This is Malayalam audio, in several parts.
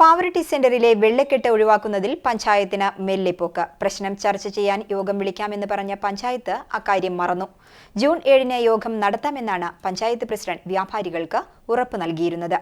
പാവറട്ടി സെന്ററിലെ വെള്ളക്കെട്ട് ഒഴിവാക്കുന്നതിൽ പഞ്ചായത്തിന് മെല്ലെപ്പോക്ക്. പ്രശ്നം ചർച്ച ചെയ്യാൻ യോഗം വിളിക്കാമെന്ന് പറഞ്ഞ പഞ്ചായത്ത് അക്കാര്യം മറന്നു. ജൂൺ ഏഴിന് യോഗം നടത്താമെന്നാണ് പഞ്ചായത്ത് പ്രസിഡന്റ് വ്യാപാരികൾക്ക് ഉറപ്പു നൽകിയിരുന്നത്.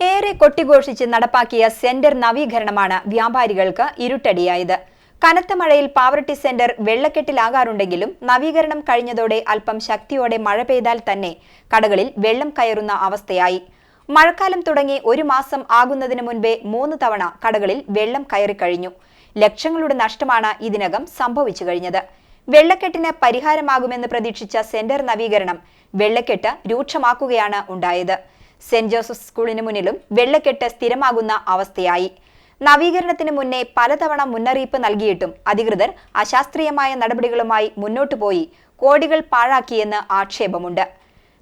ഏറെ കൊട്ടിഘോഷിച്ച് നടപ്പാക്കിയ സെന്റർ നവീകരണമാണ് വ്യാപാരികൾക്ക് ഇരുട്ടടിയായത്. കനത്ത മഴയിൽ പാവറിറ്റി സെന്റർ വെള്ളക്കെട്ടിലാകാറുണ്ടെങ്കിലും നവീകരണം കഴിഞ്ഞതോടെ അല്പം ശക്തിയോടെ മഴ പെയ്താൽ തന്നെ കടകളിൽ വെള്ളം കയറുന്ന അവസ്ഥയായി. മഴക്കാലം തുടങ്ങി ഒരു മാസം ആകുന്നതിന് മുൻപേ മൂന്ന് തവണ കടകളിൽ വെള്ളം കയറി കഴിഞ്ഞു. ലക്ഷങ്ങളുടെ നഷ്ടമാണ് ഇതിനകം സംഭവിച്ചു കഴിഞ്ഞത്. വെള്ളക്കെട്ടിന് പരിഹാരമാകുമെന്ന് പ്രതീക്ഷിച്ച സെന്റർ നവീകരണം വെള്ളക്കെട്ട് രൂക്ഷമാക്കുകയാണ് ഉണ്ടായത്. സെന്റ് ജോസഫ് സ്കൂളിന് മുന്നിലും വെള്ളക്കെട്ട് സ്ഥിരമാകുന്ന അവസ്ഥയായി. നവീകരണത്തിന് മുന്നേ പലതവണ മുന്നറിയിപ്പ് നൽകിയിട്ടും അധികൃതർ അശാസ്ത്രീയമായ നടപടികളുമായി മുന്നോട്ടു പോയി കോടികൾ പാഴാക്കിയെന്ന് ആക്ഷേപമുണ്ട്.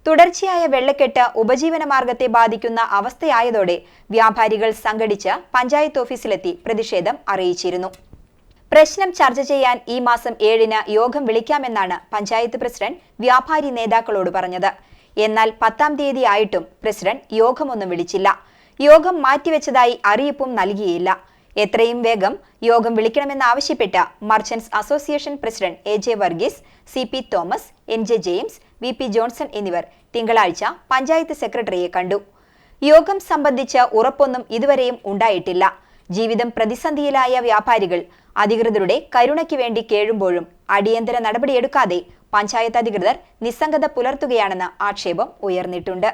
തുടർച്ചയായ വെള്ളക്കെട്ട് ഉപജീവന മാർഗത്തെ ബാധിക്കുന്ന അവസ്ഥയായതോടെ വ്യാപാരികൾ സംഘടിച്ച് പഞ്ചായത്ത് ഓഫീസിലെത്തി പ്രതിഷേധം അറിയിച്ചിരുന്നു. പ്രശ്നം ചർച്ച ചെയ്യാൻ ഈ മാസം ഏഴിന് യോഗം വിളിക്കാമെന്നാണ് പഞ്ചായത്ത് പ്രസിഡന്റ് വ്യാപാരി നേതാക്കളോട് പറഞ്ഞത്. എന്നാൽ പത്താം തീയതി ആയിട്ടും പ്രസിഡന്റ് യോഗമൊന്നും വിളിച്ചില്ല. യോഗം മാറ്റിവെച്ചതായി അറിയിപ്പും നൽകിയില്ല. എത്രയും വേഗം യോഗം വിളിക്കണമെന്നാവശ്യപ്പെട്ട് merchants association president A J Varghese C P Thomas N J James V P Johnson എന്നിവർ തിങ്കളാഴ്ച പഞ്ചായത്ത് സെക്രട്ടറിയെ കണ്ടു. യോഗം സംബന്ധിച്ച് ഉറപ്പൊന്നും ഇതുവരെയും ഉണ്ടായിട്ടില്ല. ജീവിതം പ്രതിസന്ധിയിലായ വ്യാപാരികൾ അധികൃതരുടെ കരുണയ്ക്ക് വേണ്ടി കേഴുമ്പോഴും അടിയന്തര നടപടിയെടുക്കാതെ പഞ്ചായത്ത് അധികൃതർ നിസ്സംഗത പുലർത്തുകയാണെന്ന് ആക്ഷേപം ഉയർന്നിട്ടുണ്ട്.